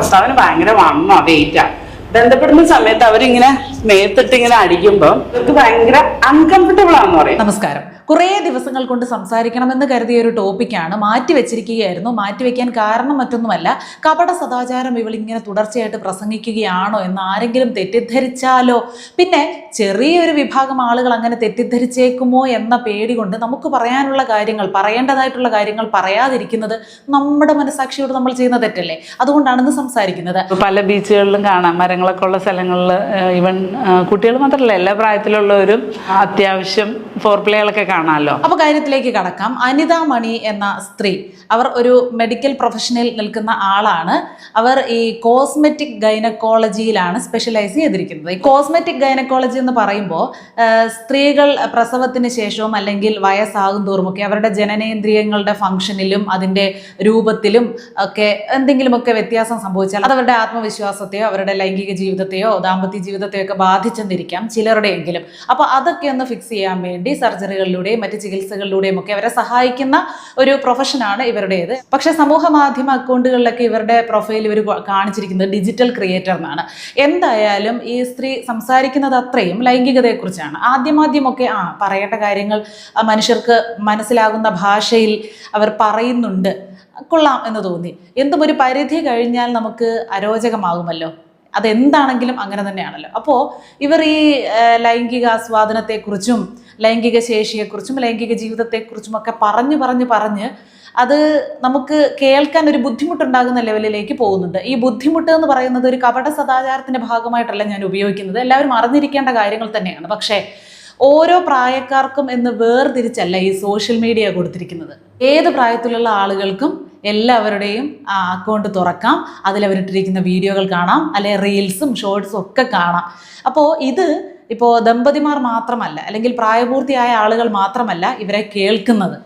ഭർത്താവിന് ഭയങ്കര വണ്ണ വെയിറ്റാ ബന്ധപ്പെടുന്ന സമയത്ത് അവരിങ്ങനെ മേത്തിട്ട് ഇങ്ങനെ അടിക്കുമ്പോൾ ഇവർക്ക് ഭയങ്കര അൺകംഫർട്ടബിൾ ആണെന്ന് പറയും. നമസ്കാരം. കുറേ ദിവസങ്ങൾ കൊണ്ട് സംസാരിക്കണമെന്ന് കരുതിയ ഒരു ടോപ്പിക്കാണ് മാറ്റി വെച്ചിരിക്കുകയായിരുന്നു. മാറ്റിവെക്കാൻ കാരണം മറ്റൊന്നുമല്ല കപട സദാചാരം ഇവൾ ഇങ്ങനെ തുടർച്ചയായിട്ട് പ്രസംഗിക്കുകയാണോ എന്ന് ആരെങ്കിലും തെറ്റിദ്ധരിച്ചാലോ? പിന്നെ ചെറിയൊരു വിഭാഗം ആളുകൾ അങ്ങനെ തെറ്റിദ്ധരിച്ചേക്കുമോ എന്ന പേടി കൊണ്ട് നമുക്ക് പറയാനുള്ള കാര്യങ്ങൾ പറയേണ്ടതായിട്ടുള്ള കാര്യങ്ങൾ പറയാതിരിക്കുന്നത് നമ്മുടെ മനസാക്ഷിയോട് നമ്മൾ ചെയ്യുന്ന തെറ്റല്ലേ? അതുകൊണ്ടാണ് ഇന്ന് സംസാരിക്കുന്നത്. പല ബീച്ചുകളിലും കാണാം മരങ്ങളൊക്കെ ഉള്ള സ്ഥലങ്ങളിൽ ഈവൻ കുട്ടികൾ മാത്രമല്ല എല്ലാ പ്രായത്തിലുള്ളവരും അത്യാവശ്യം ഫോർ പ്ലേകളൊക്കെ കാണാമല്ലോ. അപ്പൊ കാര്യത്തിലേക്ക് കടക്കാം. അനിത മണി എന്ന സ്ത്രീ അവർ ഒരു മെഡിക്കൽ പ്രൊഫഷനിൽ നിൽക്കുന്ന ആളാണ്. അവർ ഈ കോസ്മെറ്റിക് ഗൈനക്കോളജിയിലാണ് സ്പെഷ്യലൈസ് ചെയ്തിരിക്കുന്നത്. ഈ കോസ്മെറ്റിക് ഗൈനക്കോളജി എന്ന് പറയുമ്പോൾ സ്ത്രീകൾ പ്രസവത്തിന് ശേഷവും അല്ലെങ്കിൽ വയസ്സാകും തോറുമൊക്കെ അവരുടെ ജനനേന്ദ്രിയങ്ങളുടെ ഫംഗ്ഷനിലും അതിന്റെ രൂപത്തിലും ഒക്കെ എന്തെങ്കിലുമൊക്കെ വ്യത്യാസം സംഭവിച്ചാൽ അത് അവരുടെ ആത്മവിശ്വാസത്തെയോ അവരുടെ ലൈംഗിക ജീവിതത്തെയോ ദാമ്പത്യ ജീവിതത്തെയോ ഒക്കെ ബാധിച്ചെന്നിരിക്കാം ചിലരുടെയെങ്കിലും. അപ്പോൾ അതൊക്കെ ഒന്ന് ഫിക്സ് ചെയ്യാൻ വേണ്ടി സർജറികളിലൂടെയും മറ്റ് ചികിത്സകളിലൂടെയും ഒക്കെ അവരെ സഹായിക്കുന്ന ഒരു പ്രൊഫഷനാണ് ഇവരുടേത്. പക്ഷേ സമൂഹ മാധ്യമ അക്കൗണ്ടുകളിലൊക്കെ ഇവരുടെ പ്രൊഫൈൽ ഇവർ കാണിച്ചിരിക്കുന്നത് ഡിജിറ്റൽ ക്രിയേറ്റർ എന്നാണ്. എന്തായാലും ഈ സ്ത്രീ സംസാരിക്കുന്നത് അത്രയും ലൈംഗികതയെക്കുറിച്ചാണ്. ആദ്യമാദ്യമൊക്കെ ആ പറയേണ്ട കാര്യങ്ങൾ മനുഷ്യർക്ക് മനസ്സിലാകുന്ന ഭാഷയിൽ അവർ പറയുന്നുണ്ട്. കൊള്ളാം എന്ന് തോന്നി. എന്തും ഒരു പരിധി കഴിഞ്ഞാൽ നമുക്ക് അരോചകമാകുമല്ലോ. അതെന്താണെങ്കിലും അങ്ങനെ തന്നെയാണല്ലോ. അപ്പോൾ ഇവർ ഈ ലൈംഗിക ആസ്വാദനത്തെക്കുറിച്ചും ലൈംഗിക ശേഷിയെക്കുറിച്ചും ലൈംഗിക ജീവിതത്തെക്കുറിച്ചും ഒക്കെ പറഞ്ഞു പറഞ്ഞു പറഞ്ഞ് അത് നമുക്ക് കേൾക്കാൻ ഒരു ബുദ്ധിമുട്ടുണ്ടാകുന്ന ലെവലിലേക്ക് പോകുന്നുണ്ട്. ഈ ബുദ്ധിമുട്ട് എന്ന് പറയുന്നത് ഒരു കപട സദാചാരത്തിന്റെ ഭാഗമായിട്ടല്ല ഞാൻ ഉപയോഗിക്കുന്നത്. എല്ലാവരും അറിഞ്ഞിരിക്കേണ്ട കാര്യങ്ങൾ തന്നെയാണ്. പക്ഷേ ഓരോ പ്രായക്കാർക്കും എന്ന് വേർതിരിച്ചല്ല ഈ സോഷ്യൽ മീഡിയ കൊടുത്തിരിക്കുന്നത്. ഏത് പ്രായത്തിലുള്ള ആളുകൾക്കും എല്ലാവരുടെയും അക്കൗണ്ട് തുറക്കാം. അതിലവരിട്ടിരിക്കുന്ന വീഡിയോകൾ കാണാം. അല്ലെ റീൽസും ഷോർട്സും ഒക്കെ കാണാം. അപ്പോൾ ഇത് ഇപ്പോൾ ദമ്പതിമാർ മാത്രമല്ല അല്ലെങ്കിൽ പ്രായപൂർത്തിയായ ആളുകൾ മാത്രമല്ല ഇവരെ കേൾക്കുന്നത്.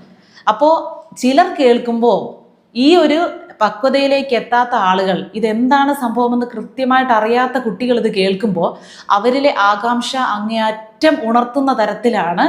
അപ്പോൾ ചിലർ കേൾക്കുമ്പോൾ ഈ ഒരു പക്വതയിലേക്ക് എത്താത്ത ആളുകൾ ഇതെന്താണ് സംഭവമെന്ന് കൃത്യമായിട്ട് അറിയാത്ത കുട്ടികൾ ഇത് കേൾക്കുമ്പോൾ അവരിലെ ആകാംക്ഷ അങ്ങേയറ്റം ഉണർത്തുന്ന തരത്തിലാണ്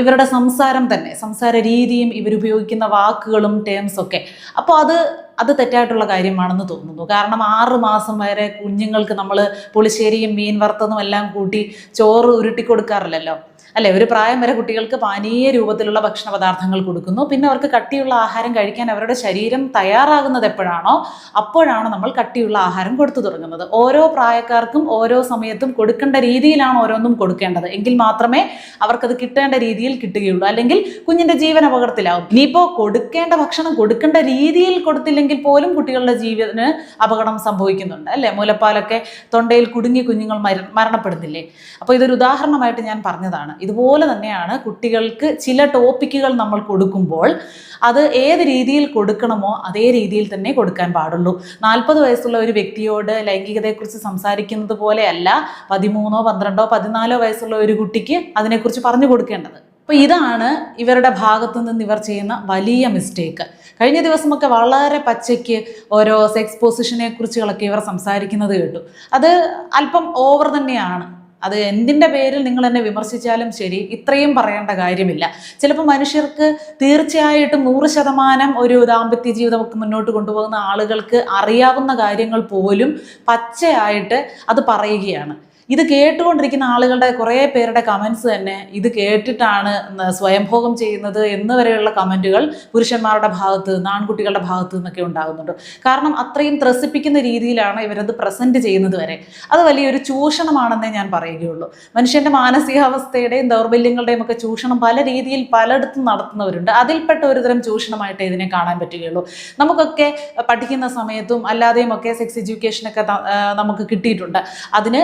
ഇവരുടെ സംസാരം തന്നെ സംസാര രീതിയും ഇവരുപയോഗിക്കുന്ന വാക്കുകളും ടേംസ് ഒക്കെ. അപ്പോൾ അത് അത് തെറ്റായിട്ടുള്ള കാര്യമാണെന്ന് തോന്നുന്നു. കാരണം ആറ് മാസം വരെ കുഞ്ഞുങ്ങൾക്ക് നമ്മൾ പുളിശ്ശേരിയും മീൻ വറുത്തതും എല്ലാം കൂട്ടി ചോറ് ഉരുട്ടി കൊടുക്കാറില്ലല്ലോ അല്ലെ ഒരു പ്രായം വരെ കുട്ടികൾക്ക് പാനീയ രൂപത്തിലുള്ള ഭക്ഷണ പദാർത്ഥങ്ങൾ കൊടുക്കുന്നു. പിന്നെ അവർക്ക് കട്ടിയുള്ള ആഹാരം കഴിക്കാൻ അവരുടെ ശരീരം തയ്യാറാകുന്നത് എപ്പോഴാണോ അപ്പോഴാണ് നമ്മൾ കട്ടിയുള്ള ആഹാരം കൊടുത്തു തുടങ്ങുന്നത്. ഓരോ പ്രായക്കാർക്കും ഓരോ സമയത്തും കൊടുക്കേണ്ട രീതിയിലാണ് ഓരോന്നും കൊടുക്കേണ്ടത്. എങ്കിൽ മാത്രമേ അവർക്കത് കിട്ടേണ്ട രീതിയിൽ കിട്ടുകയുള്ളൂ. അല്ലെങ്കിൽ കുഞ്ഞിന്റെ ജീവൻ അപകടത്തിലാവും. ഇനിയിപ്പോൾ കൊടുക്കേണ്ട ഭക്ഷണം കൊടുക്കേണ്ട രീതിയിൽ കൊടുത്തില്ലെങ്കിൽ പോലും കുട്ടികളുടെ ജീവന് അപകടം സംഭവിക്കുന്നുണ്ട്. അല്ലേ മുലപ്പാലൊക്കെ തൊണ്ടയിൽ കുടുങ്ങി കുഞ്ഞുങ്ങൾ മര മരണപ്പെടുന്നില്ലേ? അപ്പോൾ ഇതൊരു ഉദാഹരണമായിട്ട് ഞാൻ പറഞ്ഞതാണ്. ഇതുപോലെ തന്നെയാണ് കുട്ടികൾക്ക് ചില ടോപ്പിക്കുകൾ നമ്മൾ കൊടുക്കുമ്പോൾ അത് ഏത് രീതിയിൽ കൊടുക്കണമോ അതേ രീതിയിൽ തന്നെ കൊടുക്കാൻ പാടുള്ളൂ. നാൽപ്പത് വയസ്സുള്ള ഒരു വ്യക്തിയോട് ലൈംഗികതയെക്കുറിച്ച് സംസാരിക്കുന്നത് പോലെയല്ല പതിമൂന്നോ പന്ത്രണ്ടോ പതിനാലോ വയസ്സുള്ള ഒരു കുട്ടിക്ക് അതിനെക്കുറിച്ച് പറഞ്ഞു കൊടുക്കേണ്ടത്. അപ്പോൾ ഇതാണ് ഇവരുടെ ഭാഗത്തു നിന്ന് ഇവർ ചെയ്യുന്ന വലിയ മിസ്റ്റേക്ക്. കഴിഞ്ഞ ദിവസമൊക്കെ വളരെ പച്ചയ്ക്ക് ഓരോ സെക്സ് പൊസിഷനെ കുറിച്ചുകളൊക്കെ ഇവർ സംസാരിക്കുന്നത് കേട്ടു. അത് അല്പം ഓവർ തന്നെയാണ്. അത് എന്തിന്റെ പേരിൽ നിങ്ങൾ എന്നെ വിമർശിച്ചാലും ശരി ഇത്രയും പറയേണ്ട കാര്യമില്ല. ചിലപ്പോൾ മനുഷ്യർക്ക് തീർച്ചയായിട്ടും നൂറ് ശതമാനം ഒരു ദാമ്പത്യ ജീവിതമൊക്കെ മുന്നോട്ട് കൊണ്ടുപോകുന്ന ആളുകൾക്ക് അറിയാവുന്ന കാര്യങ്ങൾ പോലും പച്ചയായിട്ട് അത് പറയുകയാണ്. ഇത് കേട്ടുകൊണ്ടിരിക്കുന്ന ആളുകളുടെ കുറേ പേരുടെ കമൻസ് തന്നെ ഇത് കേട്ടിട്ടാണ് സ്വയംഭോഗം ചെയ്യുന്നത് എന്ന് വരെയുള്ള കമന്റുകൾ പുരുഷന്മാരുടെ ഭാഗത്ത് നിന്ന് ആൺകുട്ടികളുടെ ഭാഗത്ത് നിന്നൊക്കെ ഉണ്ടാകുന്നുണ്ട്. കാരണം അത്രയും ത്രസിപ്പിക്കുന്ന രീതിയിലാണ് ഇവരത് പ്രസന്റ് ചെയ്യുന്നത് വരെ. അത് വലിയൊരു ചൂഷണമാണെന്നേ ഞാൻ പറയുകയുള്ളൂ. മനുഷ്യന്റെ മാനസികാവസ്ഥയുടെയും ദൗർബല്യങ്ങളുടെയും ഒക്കെ ചൂഷണം പല രീതിയിൽ പലയിടത്തും നടത്തുന്നവരുണ്ട്. അതിൽപ്പെട്ട ഒരുതരം ചൂഷണമായിട്ട് ഇതിനെ കാണാൻ പറ്റുകയുള്ളൂ. നമുക്കൊക്കെ പഠിക്കുന്ന സമയത്തും അല്ലാതെയും ഒക്കെ സെക്സ് എഡ്യൂക്കേഷനൊക്കെ നമുക്ക് കിട്ടിയിട്ടുണ്ട്. അതിന്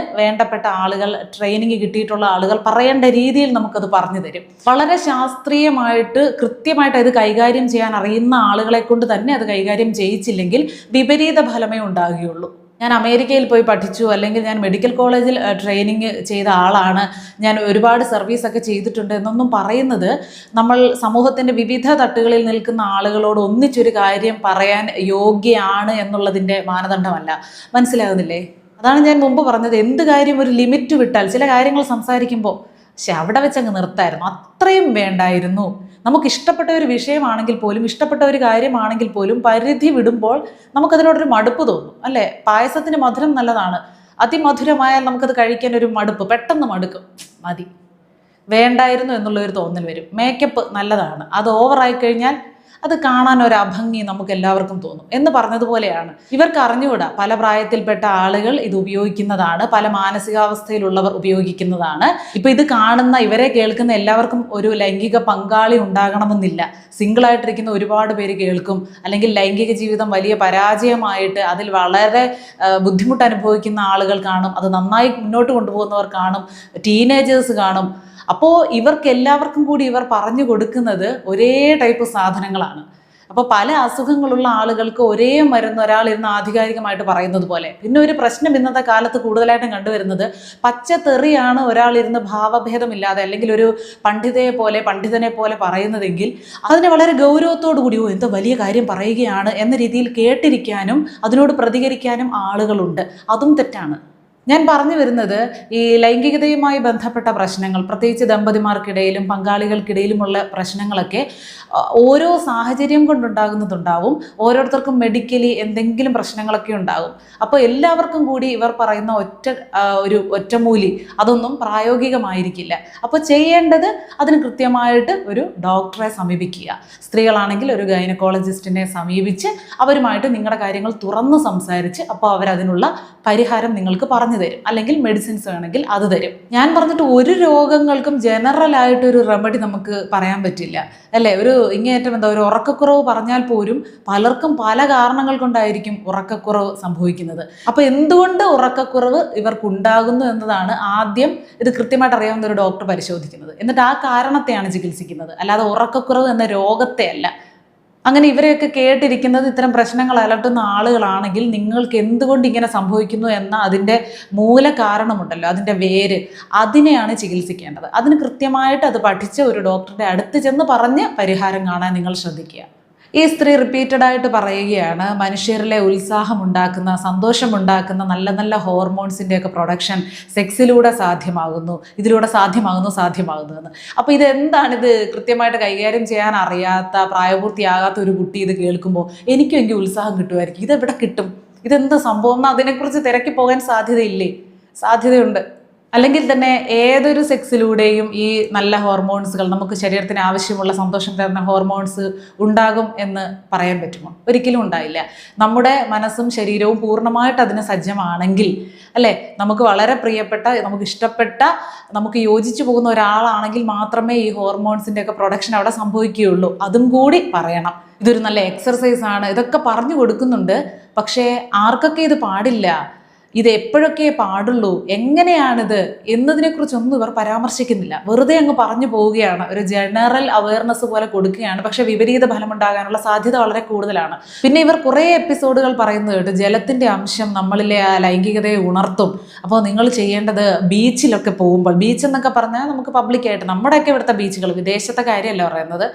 വേണ്ടപ്പെട്ട ആളുകൾ ട്രെയിനിങ് കിട്ടിയിട്ടുള്ള ആളുകൾ പറയേണ്ട രീതിയിൽ നമുക്കത് പറഞ്ഞു തരും. വളരെ ശാസ്ത്രീയമായിട്ട് കൃത്യമായിട്ട് അത് കൈകാര്യം ചെയ്യാൻ അറിയുന്ന ആളുകളെ കൊണ്ട് തന്നെ അത് കൈകാര്യം ചെയ്യിച്ചില്ലെങ്കിൽ വിപരീത ഫലമേ ഉണ്ടാകുകയുള്ളൂ. ഞാൻ അമേരിക്കയിൽ പോയി പഠിച്ചു അല്ലെങ്കിൽ ഞാൻ മെഡിക്കൽ കോളേജിൽ ട്രെയിനിങ് ചെയ്ത ആളാണ്. ഞാൻ ഒരുപാട് സർവീസ് ഒക്കെ ചെയ്തിട്ടുണ്ട് എന്നൊന്നും പറയുന്നത് നമ്മൾ സമൂഹത്തിന്റെ വിവിധ തട്ടുകളിൽ നിൽക്കുന്ന ആളുകളോട് ഒന്നിച്ചൊരു കാര്യം പറയാൻ യോഗ്യയാണ് എന്നുള്ളതിന്റെ മാനദണ്ഡമല്ല. മനസ്സിലാകുന്നില്ലേ? അതാണ് ഞാൻ മുമ്പ് പറഞ്ഞത്. എന്ത് കാര്യം ഒരു ലിമിറ്റ് വിട്ടാൽ ചില കാര്യങ്ങൾ സംസാരിക്കുമ്പോൾ പക്ഷെ അവിടെ വെച്ചങ്ങ് നിർത്തായിരുന്നു. അത്രയും വേണ്ടായിരുന്നു. നമുക്ക് ഇഷ്ടപ്പെട്ട ഒരു വിഷയമാണെങ്കിൽ പോലും ഇഷ്ടപ്പെട്ട ഒരു കാര്യമാണെങ്കിൽ പോലും പരിധി വിടുമ്പോൾ നമുക്കതിനോടൊരു മടുപ്പ് തോന്നും. അല്ലേ? പായസത്തിന് മധുരം നല്ലതാണ്. അതിമധുരമായാൽ നമുക്കത് കഴിക്കാൻ ഒരു മടുപ്പ്. പെട്ടെന്ന് മടുക്കും. മതി. വേണ്ടായിരുന്നു എന്നുള്ള ഒരു തോന്നൽ വരും. മേക്കപ്പ് നല്ലതാണ്. അത് ഓവറായി കഴിഞ്ഞാൽ അത് കാണാൻ ഒരു അഭംഗി നമുക്ക് എല്ലാവർക്കും തോന്നും. എന്ന് പറഞ്ഞതുപോലെയാണ്. ഇവർക്ക് അറിഞ്ഞുകൂടാ പല പ്രായത്തിൽപ്പെട്ട ആളുകൾ ഇത് ഉപയോഗിക്കുന്നതാണ് പല മാനസികാവസ്ഥയിലുള്ളവർ ഉപയോഗിക്കുന്നതാണ്. ഇപ്പൊ ഇത് കാണുന്ന ഇവരെ കേൾക്കുന്ന എല്ലാവർക്കും ഒരു ലൈംഗിക പങ്കാളി ഉണ്ടാകണമെന്നില്ല. സിംഗിൾ ആയിട്ടിരിക്കുന്ന ഒരുപാട് പേര് കേൾക്കും. അല്ലെങ്കിൽ ലൈംഗിക ജീവിതം വലിയ പരാജയമായിട്ട് അതിൽ വളരെ ബുദ്ധിമുട്ട് അനുഭവിക്കുന്ന ആളുകൾ കാണും. അത് നന്നായി മുന്നോട്ട് കൊണ്ടുപോകുന്നവർ കാണും. ടീനേജേഴ്സ് കാണും. അപ്പോൾ ഇവർക്ക് എല്ലാവർക്കും കൂടി ഇവർ പറഞ്ഞു കൊടുക്കുന്നത് ഒരേ ടൈപ്പ് സാധനങ്ങളാണ്. അപ്പോൾ പല അസുഖങ്ങളുള്ള ആളുകൾക്ക് ഒരേ മരുന്ന് ഒരാൾ ഇരുന്ന് ആധികാരികമായിട്ട് പറയുന്നത് പോലെ. പിന്നെ ഒരു പ്രശ്നം ഇന്നത്തെ കാലത്ത് കൂടുതലായിട്ടും കണ്ടുവരുന്നത് പച്ചത്തെറിയാണ് ഒരാൾ ഇരുന്ന് ഭാവഭേദമില്ലാതെ അല്ലെങ്കിൽ ഒരു പണ്ഡിതയെ പോലെ പണ്ഡിതനെ പോലെ പറയുന്നതെങ്കിൽ അതിനെ വളരെ ഗൗരവത്തോടു കൂടി എന്തോ വലിയ കാര്യം പറയുകയാണ് എന്ന രീതിയിൽ കേട്ടിരിക്കാനും അതിനോട് പ്രതികരിക്കാനും ആളുകളുണ്ട്. അതും തെറ്റാണ്. ഞാൻ പറഞ്ഞു വരുന്നത് ഈ ലൈംഗികതയുമായി ബന്ധപ്പെട്ട പ്രശ്നങ്ങൾ പ്രത്യേകിച്ച് ദമ്പതിമാർക്കിടയിലും പങ്കാളികൾക്കിടയിലുമുള്ള പ്രശ്നങ്ങളൊക്കെ ഓരോ സാഹചര്യം കൊണ്ടുണ്ടാകുന്നതുണ്ടാവും. ഓരോരുത്തർക്കും മെഡിക്കലി എന്തെങ്കിലും പ്രശ്നങ്ങളൊക്കെ ഉണ്ടാകും. അപ്പോൾ എല്ലാവർക്കും കൂടി ഇവർ പറയുന്ന ഒറ്റ ഒരു ഒറ്റമൂലി അതൊന്നും പ്രായോഗികമായിരിക്കില്ല. അപ്പോൾ ചെയ്യേണ്ടത് അതിന് കൃത്യമായിട്ട് ഒരു ഡോക്ടറെ സമീപിക്കുക. സ്ത്രീകളാണെങ്കിൽ ഒരു ഗൈനക്കോളജിസ്റ്റിനെ സമീപിച്ച് അവരുമായിട്ട് നിങ്ങളുടെ കാര്യങ്ങൾ തുറന്ന് സംസാരിച്ച് അപ്പോൾ അവരതിനുള്ള പരിഹാരം നിങ്ങൾക്ക് പറഞ്ഞു തരും. അല്ലെങ്കിൽ മെഡിസിൻസ് വേണമെങ്കിൽ അത് തരും. ഞാൻ പറഞ്ഞിട്ട് ഒരു രോഗങ്ങൾക്കും ജനറൽ ആയിട്ട് ഒരു റെമഡി നമുക്ക് പറയാൻ പറ്റില്ല. അല്ലേ? ഒരു ഇങ്ങേറ്റം എന്താ ഒരു ഉറക്കക്കുറവ് പറഞ്ഞാൽ പോലും പലർക്കും പല കാരണങ്ങൾ കൊണ്ടായിരിക്കും ഉറക്കക്കുറവ് സംഭവിക്കുന്നത്. അപ്പോൾ എന്തുകൊണ്ട് ഉറക്കക്കുറവ് ഇവർക്കുണ്ടാകുന്നു എന്നതാണ് ആദ്യം ഇത് കൃത്യമായിട്ട് അറിയാവുന്ന ഒരു ഡോക്ടർ പരിശോധിക്കുന്നത്. എന്നിട്ട് ആ കാരണത്തെയാണ് ചികിത്സിക്കുന്നത്. അല്ലാതെ ഉറക്കക്കുറവ് എന്ന രോഗത്തെ അല്ല അങ്ങനെ ഇവരെയൊക്കെ കേട്ടിരിക്കുന്നത് ഇത്തരം പ്രശ്നങ്ങൾ അലട്ടുന്ന ആളുകളാണെങ്കിൽ നിങ്ങൾക്ക് എന്തുകൊണ്ട് ഇങ്ങനെ സംഭവിക്കുന്നു എന്ന അതിന്റെ മൂല കാരണമുണ്ടല്ലോ അതിന്റെ വേര്. അതിനെയാണ് ചികിത്സിക്കേണ്ടത്. അതിന് കൃത്യമായിട്ട് അത് പഠിച്ച ഒരു ഡോക്ടറുടെ അടുത്ത് ചെന്ന് പറഞ്ഞ് പരിഹാരം കാണാൻ നിങ്ങൾ ശ്രദ്ധിക്കുക. ഈ സ്ത്രീ റിപ്പീറ്റഡ് ആയിട്ട് പറയുകയാണ് മനുഷ്യരിലെ ഉത്സാഹമുണ്ടാക്കുന്ന സന്തോഷമുണ്ടാക്കുന്ന നല്ല നല്ല ഹോർമോൺസിന്റെ ഒക്കെ പ്രൊഡക്ഷൻ സെക്സിലൂടെ സാധ്യമാകുന്നു ഇതിലൂടെ സാധ്യമാകുന്നു സാധ്യമാകുന്നു എന്ന്. അപ്പോൾ ഇത് എന്താണ് ഇത് കൃത്യമായിട്ട് കൈകാര്യം ചെയ്യാൻ അറിയാത്ത പ്രായപൂർത്തിയാകാത്ത ഒരു കുട്ടി ഇത് കേൾക്കുമ്പോൾ എനിക്കും എനിക്ക് ഉത്സാഹം കിട്ടുമായിരിക്കും. ഇതെവിടെ കിട്ടും? ഇതെന്ത് സംഭവം? എന്ന് അതിനെക്കുറിച്ച് തിരക്കി പോകാൻ സാധ്യതയില്ലേ? സാധ്യതയുണ്ട്. അല്ലെങ്കിൽ തന്നെ ഏതൊരു സെക്സിലൂടെയും ഈ നല്ല ഹോർമോൺസുകൾ നമുക്ക് ശരീരത്തിന് ആവശ്യമുള്ള സന്തോഷം തരുന്ന ഹോർമോൺസ് ഉണ്ടാകും എന്ന് പറയാൻ പറ്റുമോ? ഒരിക്കലും ഉണ്ടായില്ല. നമ്മുടെ മനസ്സും ശരീരവും പൂർണമായിട്ട് അതിന് സജ്ജമാണെങ്കിൽ അല്ലേ? നമുക്ക് വളരെ പ്രിയപ്പെട്ട നമുക്ക് ഇഷ്ടപ്പെട്ട നമുക്ക് യോജിച്ചു പോകുന്ന ഒരാളാണെങ്കിൽ മാത്രമേ ഈ ഹോർമോൺസിന്റെ ഒക്കെ പ്രൊഡക്ഷൻ അവിടെ സംഭവിക്കുകയുള്ളൂ. അതും കൂടി പറയണം. ഇതൊരു നല്ല എക്സർസൈസാണ് ഇതൊക്കെ പറഞ്ഞു കൊടുക്കുന്നുണ്ട്. പക്ഷേ ആർക്കൊക്കെ ഇത് പാടില്ല? ഇത് എപ്പോഴൊക്കെ പാടുള്ളൂ? എങ്ങനെയാണിത്? എന്നതിനെക്കുറിച്ചൊന്നും ഇവർ പരാമർശിക്കുന്നില്ല. വെറുതെ അങ്ങ് പറഞ്ഞു പോവുകയാണ്. ഒരു ജനറൽ അവയർനെസ് പോലെ കൊടുക്കുകയാണ്. പക്ഷെ വിപരീത ഫലമുണ്ടാകാനുള്ള സാധ്യത വളരെ കൂടുതലാണ്. പിന്നെ ഇവർ കുറേ എപ്പിസോഡുകൾ പറയുന്നത് കേട്ട് ജലത്തിന്റെ അംശം നമ്മളിലെ ആ ലൈംഗികതയെ ഉണർത്തും. അപ്പോൾ നിങ്ങൾ ചെയ്യേണ്ടത് ബീച്ചിലൊക്കെ പോകുമ്പോൾ ബീച്ച് എന്നൊക്കെ പറഞ്ഞാൽ നമുക്ക് പബ്ലിക്കായിട്ട് നമ്മുടെയൊക്കെ ഇവിടുത്തെ ബീച്ചുകൾ വിദേശത്തെ കാര്യമല്ല പറയുന്നത്.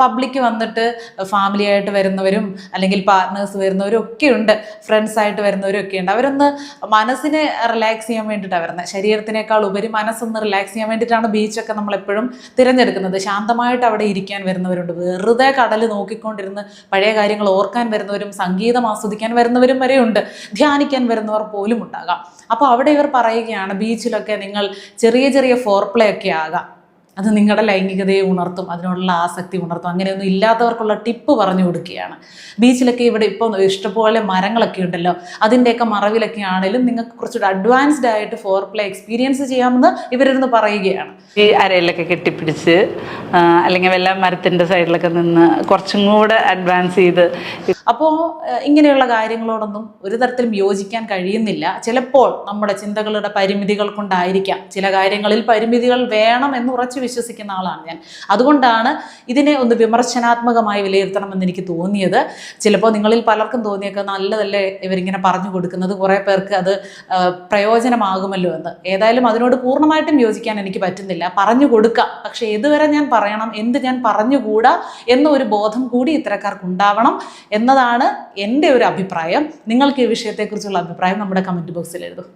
പബ്ലിക്ക് വന്നിട്ട് ഫാമിലിയായിട്ട് വരുന്നവരും അല്ലെങ്കിൽ പാർട്ട്നേഴ്സ് വരുന്നവരും ഒക്കെ ഉണ്ട്. ഫ്രണ്ട്സ് ആയിട്ട് വരുന്നവരും ഒക്കെ ഉണ്ട്. അവരൊന്ന് മനസ്സിനെ റിലാക്സ് ചെയ്യാൻ വേണ്ടിയിട്ടാണ് വരുന്നത് ശരീരത്തിനേക്കാൾ ഉപരി മനസ്സൊന്ന് റിലാക്സ് ചെയ്യാൻ വേണ്ടിയിട്ടാണ് ബീച്ചൊക്കെ നമ്മൾ എപ്പോഴും തിരഞ്ഞെടുക്കുന്നത്. ശാന്തമായിട്ട് അവിടെ ഇരിക്കാൻ വരുന്നവരുണ്ട്. വെറുതെ കടൽ നോക്കിക്കൊണ്ടിരുന്ന് പഴയ കാര്യങ്ങൾ ഓർക്കാൻ വരുന്നവരും സംഗീതം ആസ്വദിക്കാൻ വരുന്നവരും വരെ ഉണ്ട് ധ്യാനിക്കാൻ വരുന്നവർ പോലും ഉണ്ടാകാം അപ്പോൾ അവിടെ ഇവർ പറയുകയാണ് ബീച്ചിലൊക്കെ നിങ്ങൾ ചെറിയ ചെറിയ ഫോർപ്ലേ ഒക്കെ ആകാം. അത് നിങ്ങളുടെ ലൈംഗികതയെ ഉണർത്തും അതിനോടുള്ള ആസക്തി ഉണർത്തും. അങ്ങനെയൊന്നും ഇല്ലാത്തവർക്കുള്ള ടിപ്പ് പറഞ്ഞു കൊടുക്കുകയാണ്. ബീച്ചിലൊക്കെ ഇവിടെ ഇപ്പോൾ ഇഷ്ടപോലെ മരങ്ങളൊക്കെ ഉണ്ടല്ലോ. അതിന്റെയൊക്കെ മറവിലൊക്കെ ആണെങ്കിലും നിങ്ങൾക്ക് കുറച്ചുകൂടി അഡ്വാൻസ്ഡ് ആയിട്ട് ഫോർ പ്ലേ എക്സ്പീരിയൻസ് ചെയ്യാമെന്ന് ഇവരിരുന്ന് പറയുകയാണ്. ഈ അരയിലൊക്കെ കെട്ടിപ്പിടിച്ച് അല്ലെങ്കിൽ വല്ല മരത്തിന്റെ സൈഡിലൊക്കെ നിന്ന് കുറച്ചും കൂടെ അഡ്വാൻസ് ചെയ്ത് അപ്പോൾ ഇങ്ങനെയുള്ള കാര്യങ്ങളോടൊന്നും ഒരു തരത്തിലും യോജിക്കാൻ കഴിയുന്നില്ല. ചിലപ്പോൾ നമ്മുടെ ചിന്തകളുടെ പരിമിതികൾ കൊണ്ടായിരിക്കാം. ചില കാര്യങ്ങളിൽ പരിമിതികൾ വേണം എന്ന് ഉറച്ചു വിശ്വസിക്കുന്ന ആളാണ് ഞാൻ. അതുകൊണ്ടാണ് ഇതിനെ ഒന്ന് വിമർശനാത്മകമായി വിലയിരുത്തണമെന്ന് എനിക്ക് തോന്നിയത്. ചിലപ്പോൾ നിങ്ങളിൽ പലർക്കും തോന്നിയൊക്കെ നല്ലതല്ലേ ഇവരിങ്ങനെ പറഞ്ഞു കൊടുക്കുന്നത്. കുറേ പേർക്ക് അത് പ്രയോജനമാകുമല്ലോ എന്ന്. ഏതായാലും അതിനോട് പൂർണമായിട്ടും യോജിക്കാൻ എനിക്ക് പറ്റുന്നില്ല. പറഞ്ഞു കൊടുക്കാം. പക്ഷേ ഏതുവരെ ഞാൻ പറയണം എന്ത് ഞാൻ പറഞ്ഞുകൂടാ എന്നൊരു ബോധം കൂടി ഇത്തരക്കാർക്ക് ഉണ്ടാവണം എന്നതാണ് എന്റെ ഒരു അഭിപ്രായം. നിങ്ങൾക്ക് ഈ വിഷയത്തെക്കുറിച്ചുള്ള അഭിപ്രായം നമ്മുടെ കമന്റ് ബോക്സിൽ എഴുതും.